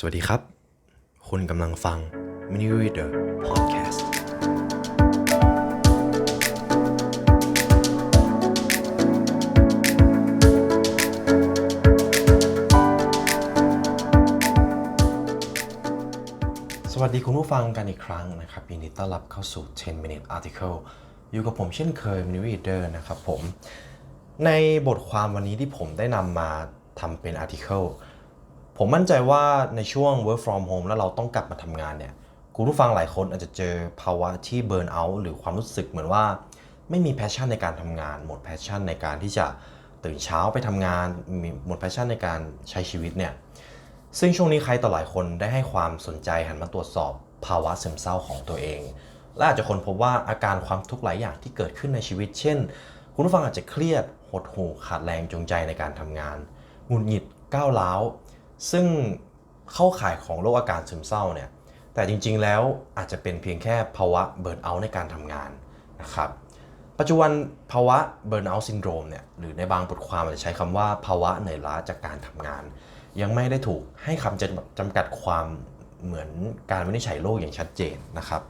สวัสดีครับ คุณกำลังฟัง Mini Reader Podcast สวัสดีคุณผู้ฟังกันอีกครั้งนะครับยินดีต้อนรับเข้าสู่ 10 minute article อยู่กับผมเช่นเคย Mini Reader นะครับผม ในบทความวันนี้ที่ผมได้นำมาทำเป็น article ผมมั่นใจว่าในช่วง work from home แล้วเราต้องกลับมาทำงานเนี่ยคุณผู้ฟังหลายคนอาจจะเจอภาวะที่ burn out หรือความรู้สึกเหมือนว่า ไม่มี passion ในการทำงาน หมด passion ในการที่จะตื่นเช้าไปทำงานมีหมด passion ในการใช้ชีวิตเนี่ยซึ่งช่วงนี้ใครต่อหลายคนได้ให้ความสนใจหันมาตรวจสอบภาวะซึมเศร้าของตัวเอง และอาจจะคนพบว่าอาการความทุกข์หลายอย่างที่เกิดขึ้นในชีวิต เช่น คุณผู้ฟังอาจจะเครียดหดหู่ขาดแรงจูงใจในการทำงานหงุดหงิดก้าวร้าว ซึ่งเข้าข่ายของโรคอาการซึมเศร้าเนี่ยแต่จริงๆแล้วอาจจะเป็นเพียงแค่ภาวะเบิร์นเอาท์ในการทำงานนะครับปัจจุบันภาวะเบิร์นเอาท์ซินโดรมเนี่ยหรือในบางบทความอาจจะใช้คำว่าภาวะเหนื่อยล้าจากการทำงาน ยังไม่ได้ถูกให้คำจำกัดความเหมือนการวินิจฉัยโรคอย่างชัดเจนนะครับ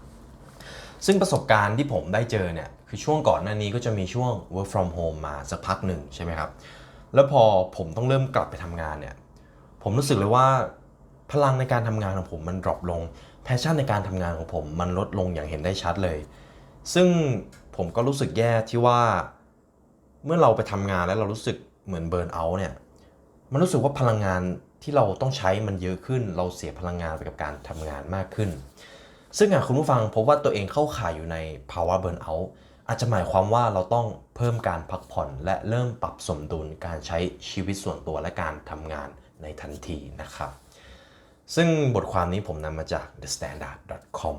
ซึ่งประสบการณ์ที่ผมได้เจอเนี่ยคือช่วงก่อนหน้านี้ก็จะมีช่วง work from home มาสักพักหนึ่งใช่ไหมครับ แล้วพอผมต้องเริ่มกลับไปทำงานเนี่ย ผมรู้สึกเลยว่า พลังในการทำงานของผมมันดรอปลงแพชชั่นในการทำงานของผมมันลดลงอย่างเห็นได้ชัดเลย ซึ่งผมก็รู้สึกแย่ที่ว่า เมื่อเราไปทำงานแล้วเรารู้สึกเหมือนเบิร์นเอาท์เนี่ยมันรู้สึกว่าพลังงานที่เราต้องใช้มันเยอะขึ้น เราเสียพลังงานไปกับการทำงานมากขึ้น ซึ่งหากคุณผู้ฟังพบว่าตัวเองเข้าข่ายอยู่ในภาวะเบิร์นเอาท์อาจจะหมายความว่าเราต้องเพิ่มการพักผ่อนและเริ่มปรับสมดุลการใช้ชีวิตส่วนตัวและการทำงาน ในทันทีนะครับ ซึ่งบทความนี้ผมนำมาจาก thestandard.com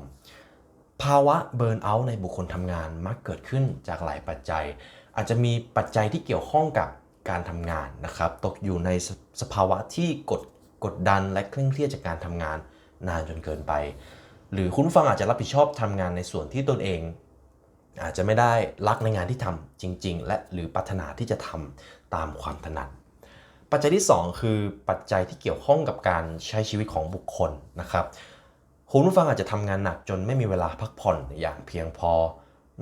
ภาวะเบิร์นเอาท์ในบุคคลทำงานมักเกิดขึ้นจากหลายปัจจัย อาจจะมีปัจจัยที่เกี่ยวข้องกับการทำงานนะครับ ตกอยู่ในสสภาวะที่กดกดดันและเคร่งเครียดจากการทำงานนานจนเกินไป หรือคุณฟังอาจจะรับผิดชอบทำงานในส่วนที่ตนเอง อาจจะไม่ได้รักในงานที่ทำจริง ๆ และหรือปรารถนาที่จะทำตามความถนัด ปัจจัยที่ 2 คือปัจจัยที่เกี่ยวข้องกับการใช้ชีวิตของบุคคลนะครับคุณผู้ฟังอาจจะทำงานหนักจนไม่มีเวลาพักผ่อนอย่างเพียงพอ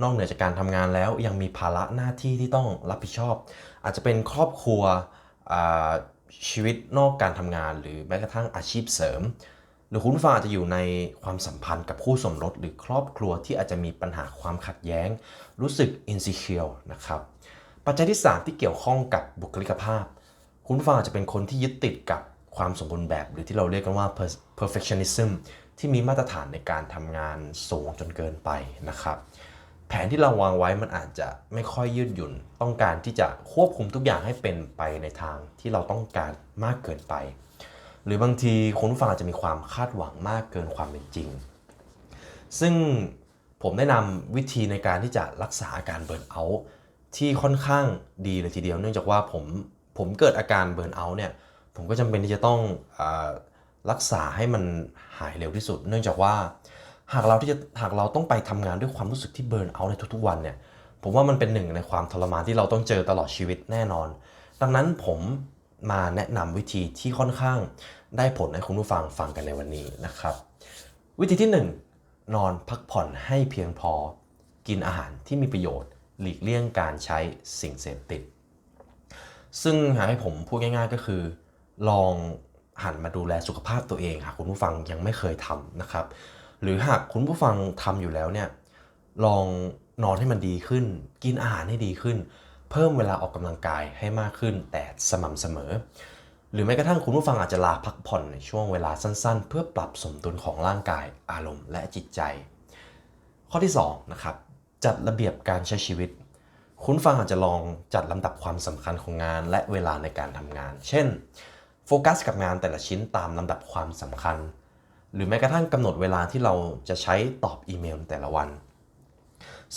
นอกเหนือจากการทำงานแล้วยังมีภาระหน้าที่ที่ต้องรับผิดชอบ อาจจะเป็นครอบครัวชีวิตนอกการทำงานหรือแม้กระทั่งอาชีพเสริม หรือคุณผู้ฟังอาจจะอยู่ในความสัมพันธ์กับคู่สมรสหรือครอบครัวที่อาจจะมีปัญหาความขัดแย้ง รู้สึก insecure นะครับปัจจัยที่ 3 ที่เกี่ยวข้องกับบุคลิกภาพ คุณผู้ฟังอาจจะเป็นคนที่ยึดติดกับความสมบูรณ์แบบ หรือที่เราเรียกกันว่า perfectionism ที่มีมาตรฐานในการทำงานสูงจนเกินไปนะครับ แผนที่เราวางไว้มันอาจจะไม่ค่อยยืดหยุ่น ต้องการที่จะควบคุมทุกอย่างให้เป็นไปในทางที่เราต้องการมากเกินไป หรือบางทีคุณผู้ฟังอาจจะมีความคาดหวังมากเกินความเป็นจริง ซึ่งผมได้นำวิธีในการที่จะรักษาอาการเบิร์นเอาท์ที่ค่อนข้างดีเลยทีเดียว เนื่องจากว่าผม ผมเกิดอาการเบิร์นเอาท์เนี่ยผมก็จำเป็นที่จะต้องอรักษาให้มันหายเร็วที่สุด เนื่องจากว่าหากเราที่จะหากเราต้องไปทำงานด้วยความรู้สึกที่เบิร์นเอาท์ในทุกๆวันเนี่ยผมว่ามันเป็นหนึ่งในความทรมานที่เราต้องเจอตลอดชีวิตแน่นอน ดังนั้นผมมาแนะนำวิธีที่ค่อนข้างได้ผลให้คุณผู้ฟังฟังกันในวันนี้นะครับ วิธีที่ 1 นอนพักผ่อนให้เพียงพอ กินอาหารที่มีประโยชน์ หลีกเลี่ยงการใช้สิ่งเสพติด ซึ่งหากให้ผมพูดง่าย ๆ ก็คือ ลองหันมาดูแลสุขภาพตัวเองหากคุณผู้ฟังยังไม่เคยทำนะครับ หรือหากคุณผู้ฟังทำอยู่แล้วเนี่ยลองนอนให้มันดีขึ้น กินอาหารให้ดีขึ้น เพิ่มเวลาออกกำลังกายให้มากขึ้น แต่สม่ำเสมอ หรือแม้กระทั่งคุณผู้ฟังอาจจะลาพักผ่อนในช่วงเวลาสั้น ๆ เพื่อปรับสมดุลของร่างกายอารมณ์และจิตใจ ข้อที่2นะครับจัดระเบียบการใช้ชีวิต คุณฟังอาจจะลองจัดลำดับความสำคัญของงานและเวลาในการทำงาน เช่น โฟกัสกับงานแต่ละชิ้นตามลำดับความสำคัญ หรือแม้กระทั่งกำหนดเวลาที่เราจะใช้ตอบอีเมลแต่ละวัน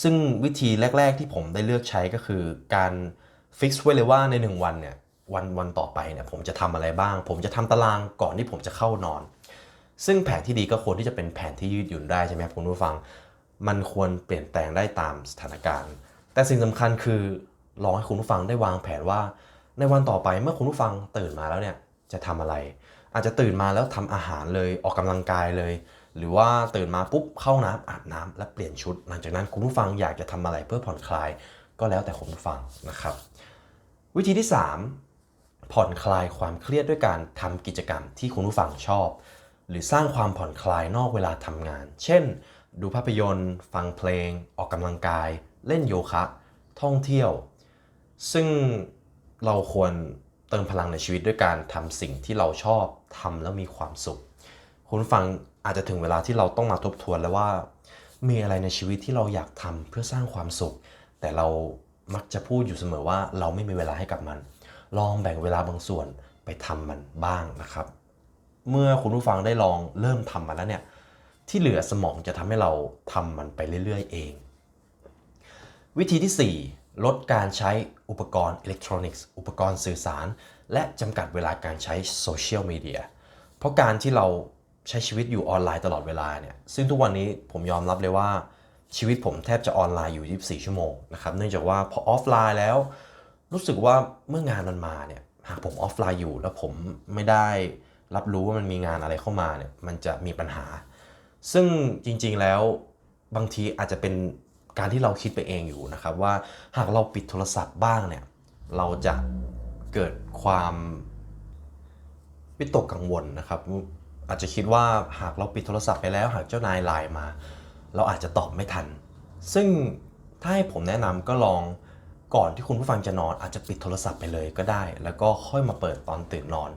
ซึ่งวิธีแรก ๆ ที่ผมได้เลือกใช้ก็คือการฟิกซ์ไว้เลยว่าใน 1 วันเนี่ยวันวันต่อไปเนี่ยผมจะทำอะไรบ้าง ผมจะทำตารางก่อนที่ผมจะเข้านอน ซึ่งแผนที่ดีก็ควรที่จะเป็นแผนที่ยืดหยุ่นได้ใช่ไหมครับคุณผู้ฟัง มันควรเปลี่ยนแปลงได้ตามสถานการณ์ แต่สิ่งสำคัญคือลองให้คุณผู้ฟังได้วางแผนว่า ในวันต่อไปเมื่อคุณผู้ฟังตื่นมาแล้วเนี่ยจะทำอะไร อาจจะตื่นมาแล้วทำอาหารเลยออกกำลังกายเลย หรือว่าตื่นมาปุ๊บเข้าน้ำอาบน้ำและเปลี่ยนชุด หลังจากนั้นคุณผู้ฟังอยากจะทำอะไรเพื่อผ่อนคลาย ก็แล้วแต่คุณผู้ฟังนะครับ วิธีที่ 3 ผ่อนคลายความเครียดด้วยการทำกิจกรรมที่คุณผู้ฟังชอบ หรือสร้างความผ่อนคลายนอกเวลาทำงาน เช่น ดูภาพยนตร์ ฟังเพลง ออกกำลังกาย เล่นโยคะ ท่องเที่ยว ซึ่งเราควรเติมพลังในชีวิตด้วยการทำสิ่งที่เราชอบทำแล้วมีความสุข คุณผู้ฟังอาจจะถึงเวลาที่เราต้องมาทบทวนแล้วว่า มีอะไรในชีวิตที่เราอยากทำเพื่อสร้างความสุข แต่เรามักจะพูดอยู่เสมอว่าเราไม่มีเวลาให้กับมัน ลองแบ่งเวลาบางส่วนไปทำมันบ้างนะครับ เมื่อคุณผู้ฟังได้ลองเริ่มทำมันแล้วเนี่ยที่เหลือสมองจะทำให้เราทำมันไปเรื่อยๆ เอง วิธีที่ 4 ลดการใช้อุปกรณ์อิเล็กทรอนิกส์อุปกรณ์สื่อสาร และจำกัดเวลาการใช้โซเชียลมีเดียเพราะการที่เราใช้ชีวิตอยู่ออนไลน์ตลอดเวลาเนี่ยซึ่งทุกวันนี้ผมยอมรับเลยว่าชีวิตผมแทบจะออนไลน์อยู่ 24 ชั่วโมงนะครับเนื่องจากว่าพอออฟไลน์แล้ว รู้สึกว่าเมื่องานมันมาเนี่ยหากผมออฟไลน์อยู่แล้วผมไม่ได้รับรู้ว่ามันมีงานอะไรเข้ามาเนี่ยมันจะมีปัญหา ซึ่งจริงๆแล้วบางทีอาจจะเป็น การที่เราคิดไปเองอยู่นะครับว่าหากเราปิดโทรศัพท์บ้างเนี่ยเราจะเกิดความวิตกกังวลนะครับ อาจจะคิดว่าหากเราปิดโทรศัพท์ไปแล้ว หากเจ้านายไลน์มา เราอาจจะตอบไม่ทัน ซึ่งถ้าให้ผมแนะนำก็ลองก่อนที่คุณผู้ฟังจะนอนอาจจะปิดโทรศัพท์ไปเลยก็ได้ แล้วก็ค่อยมาเปิดตอนตื่นนอน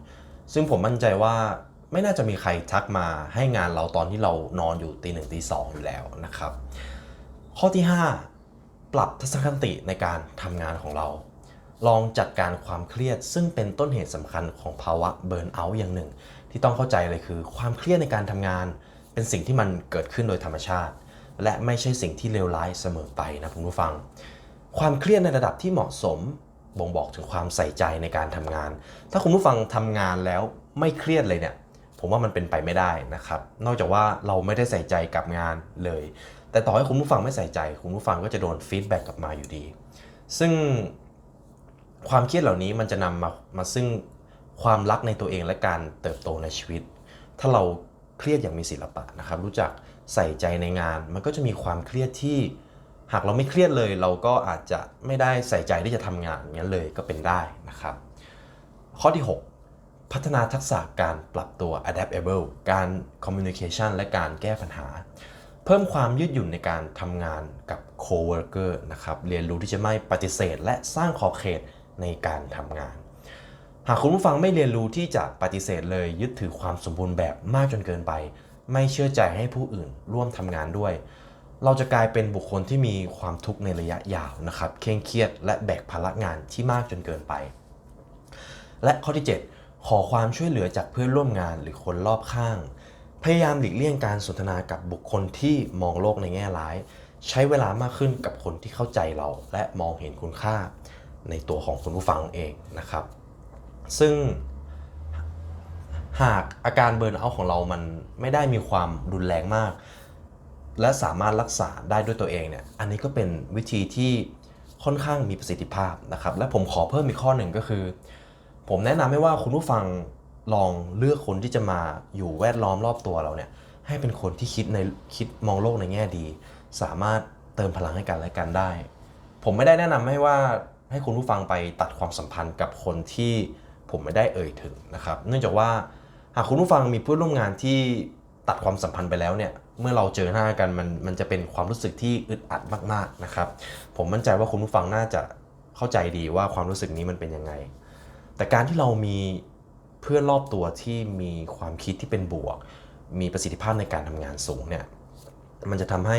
ซึ่งผมมั่นใจว่าไม่น่าจะมีใครทักมาให้งานเราตอนที่เรานอนอยู่ตีหนึ่งตีสองอยู่แล้วนะครับ ข้อที่ 5 ปรับทัศนคติในการทำงานของเรา ลองจัดการความเครียดซึ่งเป็นต้นเหตุสำคัญของภาวะเบิร์นเอาท์อย่างหนึ่ง ที่ต้องเข้าใจเลยคือ ความเครียดในการทำงาน เป็นสิ่งที่มันเกิดขึ้นโดยธรรมชาติ และไม่ใช่สิ่งที่เลวร้ายเสมอไปนะคุณผู้ฟัง ความเครียดในระดับที่เหมาะสมบ่งบอกถึงความใส่ใจในการทำงาน ถ้าคุณผู้ฟังทำงานแล้วไม่เครียดเลยเนี่ย ผมว่ามันเป็นไปไม่ได้นะครับ นอกจากว่าเราไม่ได้ใส่ใจกับงานเลย แต่ต่อให้คุณผู้ฟังไม่ใส่ใจ คุณผู้ฟังก็จะโดนฟีดแบ็กกลับมาอยู่ดี ซึ่งความเครียดเหล่านี้มันจะนำมามาซึ่งความรักในตัวเองและการเติบโตในชีวิต ถ้าเราเครียดอย่างมีศิลปะนะครับ รู้จักใส่ใจในงาน มันก็จะมีความเครียดที่หากเราไม่เครียดเลย เราก็อาจจะไม่ได้ใส่ใจที่จะทำงานอย่างนั้นเลยก็เป็นได้นะครับ ข้อที่ 6 พัฒนาทักษะการปรับตัว adaptable การ communication และการแก้ปัญหา เพิ่มความยืดหยุ่นในการทำงานกับ coworker นะครับ เรียนรู้ที่จะไม่ปฏิเสธ และสร้างขอบเขตในการทำงาน หากคุณผู้ฟังไม่เรียนรู้ที่จะปฏิเสธเลยยึดถือความสมบูรณ์แบบมากจนเกินไป ไม่เชื่อใจให้ผู้อื่นร่วมทำงานด้วย เราจะกลายเป็นบุคคลที่มีความทุกข์ในระยะยาวนะครับ เคร่งเครียด และแบกภาระงานที่มากจนเกินไป และข้อที่ 7 ขอความช่วยเหลือจากเพื่อนร่วมงานหรือคนรอบข้าง พยายามหลีกเลี่ยงการสนทนากับบุคคลที่มองโลกในแง่ร้าย ใช้เวลามากขึ้นกับคนที่เข้าใจเรา และมองเห็นคุณค่าในตัวของคุณผู้ฟังเองนะครับ ซึ่งหากอาการเบิร์นเอาของเรามันไม่ได้มีความรุนแรงมาก และสามารถรักษาได้ด้วยตัวเองเนี่ย อันนี้ก็เป็นวิธีที่ค่อนข้างมีประสิทธิภาพนะครับ และผมขอเพิ่มอีกข้อหนึ่งก็คือ ผมแนะนำให้ว่าคุณผู้ฟัง ลองเลือกคนที่จะมาอยู่แวดล้อมรอบตัวเราเนี่ยให้เป็นคนที่คิดในคิดมองโลกในแง่ดี สามารถเติมพลังให้กันและกันได้ ผมไม่ได้แนะนำให้ว่าให้คุณผู้ฟังไปตัดความสัมพันธ์กับคนที่ผมไม่ได้เอ่ยถึงนะครับ เนื่องจากว่าหากคุณผู้ฟังมีเพื่อนร่วมงานที่ตัดความสัมพันธ์ไปแล้วเนี่ยเมื่อเราเจอหน้ากันมันมันจะเป็นความรู้สึกที่อึดอัดมากๆนะครับ ผมมั่นใจว่าคุณผู้ฟังน่าจะเข้าใจดีว่าความรู้สึกนี้มันเป็นยังไง แต่การที่เรามี เพื่อนรอบตัวที่มีความคิดที่เป็นบวก มีประสิทธิภาพในการทำงานสูงเนี่ยมันจะทำให้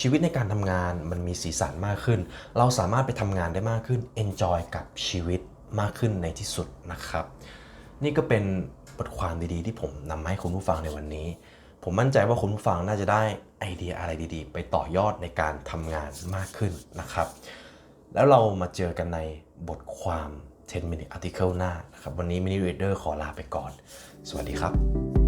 ชีวิตในการทำงานมันมีสีสันมากขึ้น เราสามารถไปทำงานได้มากขึ้น enjoy กับชีวิตมากขึ้นในที่สุดนะครับ นี่ก็เป็นบทความดีๆ ที่ผมนำมาให้คุณผู้ฟังในวันนี้ ผมมั่นใจว่าคุณผู้ฟังน่าจะได้ไอเดียอะไรดีๆ ไปต่อยอดในการทำงานมากขึ้นนะครับ แล้วเรามาเจอกันในบทความ 10 minute article หน้านะครับ วันนี้ mini reader ขอลาไปก่อน สวัสดีครับ